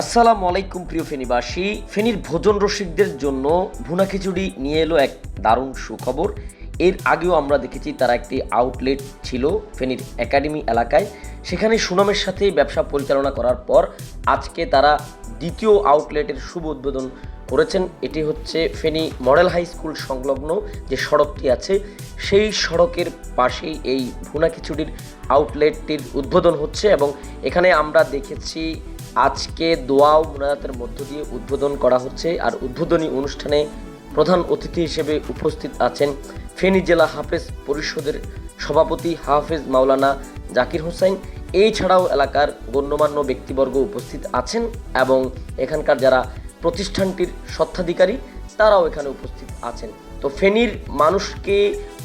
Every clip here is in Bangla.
আসসালামু আলাইকুম প্রিয় ফেনীবাসী। ফেনীর ভোজন রসিকদের জন্য ভুনা খিচুড়ি নিয়ে এলো এক দারুণ সুখবর। এর আগেও আমরা দেখেছি তারা একটি আউটলেট ছিল ফেনীর একাডেমি এলাকায়। সেখানে সুনামের সাথে ব্যবসা পরিচালনা করার পর আজকে তারা দ্বিতীয় আউটলেটের শুভ উদ্বোধন করেছেন। এটি হচ্ছে ফেনী মডেল হাই স্কুল সংলগ্ন যে সড়কটি আছে, সেই সড়কের পাশেই এই ভুনা খিচুড়ির আউটলেটটির উদ্বোধন হচ্ছে এবং এখানে আমরা দেখেছি আজকে দোয়া মুনাজাতের মধ্য দিয়ে উদ্বোধন করা হচ্ছে। আর উদ্বোধনী অনুষ্ঠানে প্রধান অতিথি হিসেবে উপস্থিত আছেন ফেনী জেলা হাফেজ পরিষদের সভাপতি হাফেজ মাওলানা জাকির হোসেন এই ছাড়াও এলাকার গণ্যমান্য ব্যক্তিবর্গ উপস্থিত আছেন এবং এখানকার যারা প্রতিষ্ঠানটির স্বত্বাধিকারী, তারাও এখানে উপস্থিত আছেন। তো ফেনীর মানুষকে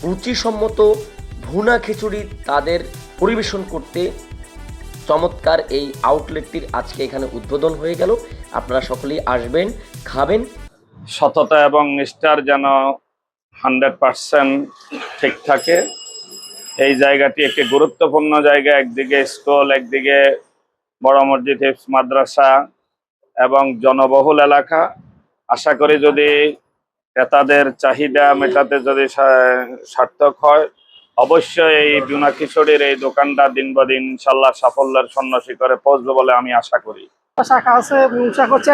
রুচিসম্মত ভুনা খিচুড়ি তাদের পরিবেশন করতে চমৎকার এই আউটলেটটির আজকে এখানে উদ্বোধন হয়ে গেল। আপনারা সকলেই আসবেন, খাবেন সততা এবং নিষ্ঠার যেন হান্ড্রেড পার্সেন্ট ঠিক থাকে। এই জায়গাটি একটি গুরুত্বপূর্ণ জায়গা, একদিকে স্কুল, একদিকে বড় মসজিদ হিফস মাদ্রাসা এবং জনবহুল এলাকা। আশা করি যদি ক্রেতাদের চাহিদা মেটাতে যদি সার্থক হয়, অবশ্যই এই বিনা কিশোরীর এই দোকানটা দিন বা দিন ইনশাল্লাহ সাফল্যের সন্ন্যাসী করে পৌঁছবে বলে আমি আশা করি। শাখা আছে শাখা হচ্ছে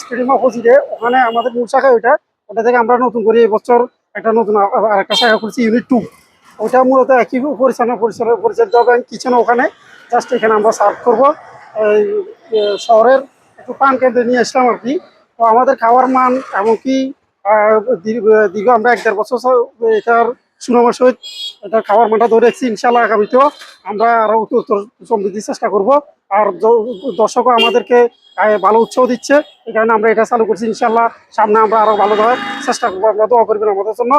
স্টেডিয়াম অপোজিটে ওখানে আমাদের মূল শাখা ওইটা, ওটা থেকে আমরা নতুন করে এবছর একটা নতুন আরেকটা শাখা খুলছি ইউনিট টু ওইটা মূলত একই পরিচালনা পরিচালনা পরিচালিত হবে কিচেন ওখানে জাস্ট এখানে আমরা সার্ভ করব। শহরের একটু পান কেন্দ্রে নিয়ে আসলাম আর কি। তো আমাদের খাওয়ার মান এমনকি দীর্ঘ আমরা এক দেড় বছর এটার সুনামের সহিত এটা খাওয়ার মাঠা ধরে ইনশাল্লাহ আগামীতেও আমরা আরও উত্তর উত্তর সমৃদ্ধির চেষ্টা করব। আর দর্শকও আমাদেরকে ভালো উৎসাহ দিচ্ছে। এই কারণে আমরা এটা চালু করছি ইনশাল্লাহ সামনে আমরা আরও ভালো দেওয়ার চেষ্টা করব। আমরা দোয়া করবেন আমাদের জন্য।